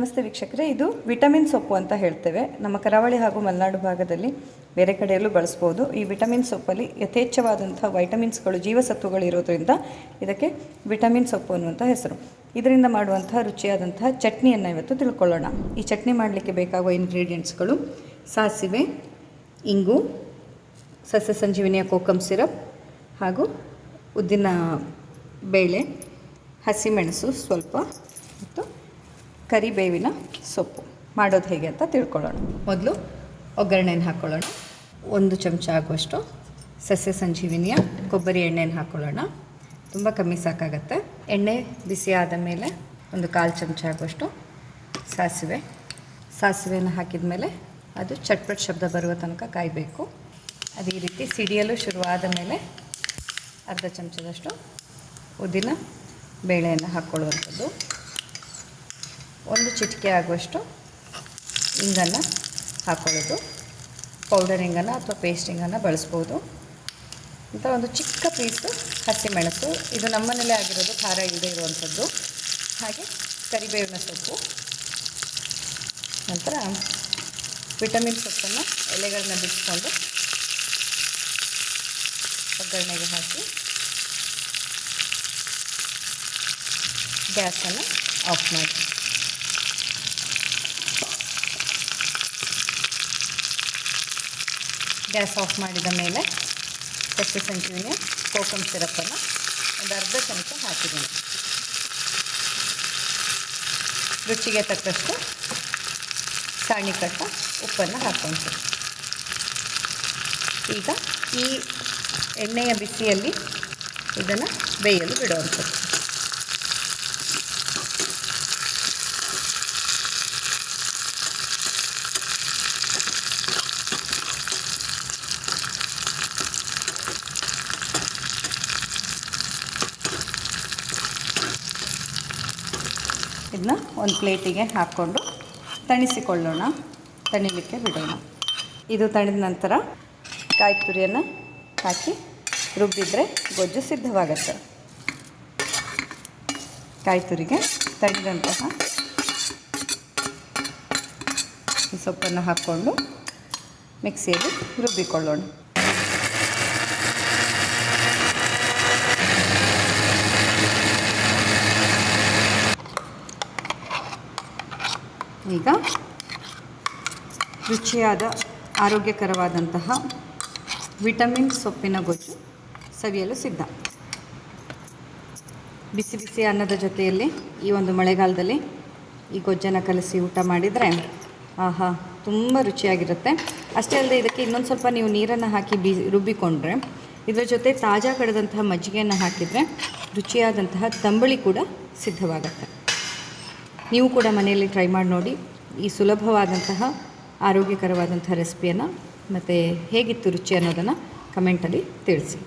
ನಮಸ್ತೆ ವೀಕ್ಷಕರೇ, ಇದು ವಿಟಮಿನ್ ಸೊಪ್ಪು ಅಂತ ಹೇಳ್ತೇವೆ. ನಮ್ಮ ಕರಾವಳಿ ಹಾಗೂ ಮಲೆನಾಡು ಭಾಗದಲ್ಲಿ ಬೇರೆ ಕಡೆಯಲ್ಲೂ ಬಳಸ್ಬೋದು. ಈ ವಿಟಮಿನ್ ಸೊಪ್ಪಲ್ಲಿ ಯಥೇಚ್ಛವಾದಂಥ ವೈಟಮಿನ್ಸ್ಗಳು, ಜೀವಸತ್ವಗಳು ಇರೋದ್ರಿಂದ ಇದಕ್ಕೆ ವಿಟಮಿನ್ ಸೊಪ್ಪು ಅನ್ನುವಂಥ ಹೆಸರು. ಇದರಿಂದ ಮಾಡುವಂತಹ ರುಚಿಯಾದಂತಹ ಚಟ್ನಿಯನ್ನು ಇವತ್ತು ತಿಳ್ಕೊಳ್ಳೋಣ. ಈ ಚಟ್ನಿ ಮಾಡಲಿಕ್ಕೆ ಬೇಕಾಗುವ ಇಂಗ್ರೀಡಿಯೆಂಟ್ಸ್ಗಳು ಸಾಸಿವೆ, ಇಂಗು, ಸಸ್ಯ ಸಂಜೀವಿನಿಯ ಕೋಕಮ್ ಸಿರಪ್ ಹಾಗೂ ಉದ್ದಿನ ಬೇಳೆ, ಹಸಿಮೆಣಸು ಸ್ವಲ್ಪ ಮತ್ತು ಕರಿಬೇವಿನ ಸೊಪ್ಪು. ಮಾಡೋದು ಹೇಗೆ ಅಂತ ತಿಳ್ಕೊಳ್ಳೋಣ. ಮೊದಲು ಒಗ್ಗರಣೆಯನ್ನು ಹಾಕ್ಕೊಳ್ಳೋಣ ಒಂದು ಚಮಚ ಆಗುವಷ್ಟು ಸಸ್ಯ ಸಂಜೀವಿನಿಯ ಕೊಬ್ಬರಿ ಎಣ್ಣೆಯನ್ನು ಹಾಕ್ಕೊಳ್ಳೋಣ ತುಂಬ ಕಮ್ಮಿ ಸಾಕಾಗತ್ತೆ. ಎಣ್ಣೆ ಬಿಸಿ ಆದ ಮೇಲೆ ಒಂದು ಕಾಲು ಚಮಚ ಆಗುವಷ್ಟು ಸಾಸಿವೆ. ಸಾಸಿವೆಯನ್ನು ಹಾಕಿದ ಮೇಲೆ ಅದು ಚಟ್ಪಟ್ ಶಬ್ದ ಬರುವ ತನಕ ಕಾಯಬೇಕು. ಅದೇ ರೀತಿ ಸಿಡಿಯಲು ಶುರುವಾದ ಮೇಲೆ ಅರ್ಧ ಚಮಚದಷ್ಟು ಉದ್ದಿನ ಬೇಳೆಯನ್ನು ಹಾಕ್ಕೊಳ್ಳುವಂಥದ್ದು ಒಂದು ಚಿಟಿಕೆ ಆಗುವಷ್ಟು ಇಂಗನ್ನು ಹಾಕ್ಕೊಳ್ಳೋದು ಪೌಡರ್ ಇಂಗನ್ನು ಅಥವಾ ಪೇಸ್ಟಿಂಗನ್ನು ಬಳಸ್ಬೋದು. ಅಂತ ಒಂದು ಚಿಕ್ಕ ಪೀಸು ಹಸಿಮೆಣಸು. ಇದು ನಮ್ಮನೇಲೆ ಆಗಿರೋದು, ಖಾರ ಇಲ್ಲದೆ ಇರುವಂಥದ್ದು. ಹಾಗೆ ಕರಿಬೇವಿನ ಸೊಪ್ಪು. ನಂತರ ವಿಟಮಿನ್ ಸೊಪ್ಪನ್ನು ಎಲೆಗಳನ್ನ ಬಿಡಿಸ್ಕೊಂಡು ಒಗ್ಗರಣೆಗೆ ಹಾಕಿ. ಗ್ಯಾಸನ್ನು ಆಫ್ ಮಾಡಿ. ಗ್ಯಾಸ್ ಆಫ್ ಮಾಡಿದ ಮೇಲೆ ಹೆಚ್ಚು ಸಂಜೀವಿನಿ ಕೋಕಮ್ ಸಿರಪ್ಪನ್ನು ಒಂದು ಅರ್ಧ ಚಮಚ ಹಾಕಿದ್ದೀನಿ. ರುಚಿಗೆ ತಕ್ಕಷ್ಟು ಸಾಣಿಕಟ್ಟ ಉಪ್ಪನ್ನು ಹಾಕ್ಕೊಂತೀನಿ. ಈಗ ಈ ಎಣ್ಣೆಯ ಬಿಸಿಯಲ್ಲಿ ಇದನ್ನು ಬೇಯಲು ಬಿಡುವಂಥದ್ದು. ಇದನ್ನ ಒಂದು ಪ್ಲೇಟಿಗೆ ಹಾಕ್ಕೊಂಡು ತಣಿಸಿಕೊಳ್ಳೋಣ. ತಣಿಲಿಕ್ಕೆ ಬಿಡೋಣ. ಇದು ತಣಿದ ನಂತರ ಕಾಯಿ ತುರಿಯನ್ನು ಹಾಕಿ ರುಬ್ಬಿದರೆ ಗೊಜ್ಜು ಸಿದ್ಧವಾಗುತ್ತೆ. ಕಾಯಿ ತುರಿಗೆ ತಣಿದಂತಹ ಸೊಪ್ಪನ್ನು ಹಾಕ್ಕೊಂಡು ಮಿಕ್ಸಿಯಲ್ಲಿ ರುಬ್ಬಿಕೊಳ್ಳೋಣ. ಈಗ ರುಚಿಯಾದ ಆರೋಗ್ಯಕರವಾದಂತಹ ವಿಟಮಿನ್ ಸೊಪ್ಪಿನ ಗೊಜ್ಜು ಸವಿಯಲು ಸಿದ್ಧ. ಬಿಸಿ ಬಿಸಿ ಅನ್ನದ ಜೊತೆಯಲ್ಲಿ ಈ ಒಂದು ಮಳೆಗಾಲದಲ್ಲಿ ಈ ಗೊಜ್ಜನ್ನು ಕಲಸಿ ಊಟ ಮಾಡಿದರೆ ಆಹಾ, ತುಂಬ ರುಚಿಯಾಗಿರುತ್ತೆ. ಅಷ್ಟೇ ಅಲ್ಲದೆ ಇದಕ್ಕೆ ಇನ್ನೊಂದು ಸ್ವಲ್ಪ ನೀವು ನೀರನ್ನು ಹಾಕಿ ಬಿ, ರುಬ್ಬಿಕೊಂಡ್ರೆ ಇದರ ಜೊತೆ ತಾಜಾ ಕಡೆದಂತಹ ಮಜ್ಜಿಗೆಯನ್ನು ಹಾಕಿದರೆ ರುಚಿಯಾದಂತಹ ತಂಬಳಿ ಕೂಡ ಸಿದ್ಧವಾಗುತ್ತೆ. ನೀವು ಕೂಡ ಮನೆಯಲ್ಲಿ ಟ್ರೈ ಮಾಡಿ ನೋಡಿ ಈ ಸುಲಭವಾದಂತಹ ಆರೋಗ್ಯಕರವಾದಂಥ ರೆಸಿಪಿಯನ್ನು ಮತ್ತು ಹೇಗಿತ್ತು ರುಚಿ ಅನ್ನೋದನ್ನು ಕಮೆಂಟಲ್ಲಿ ತಿಳಿಸಿ.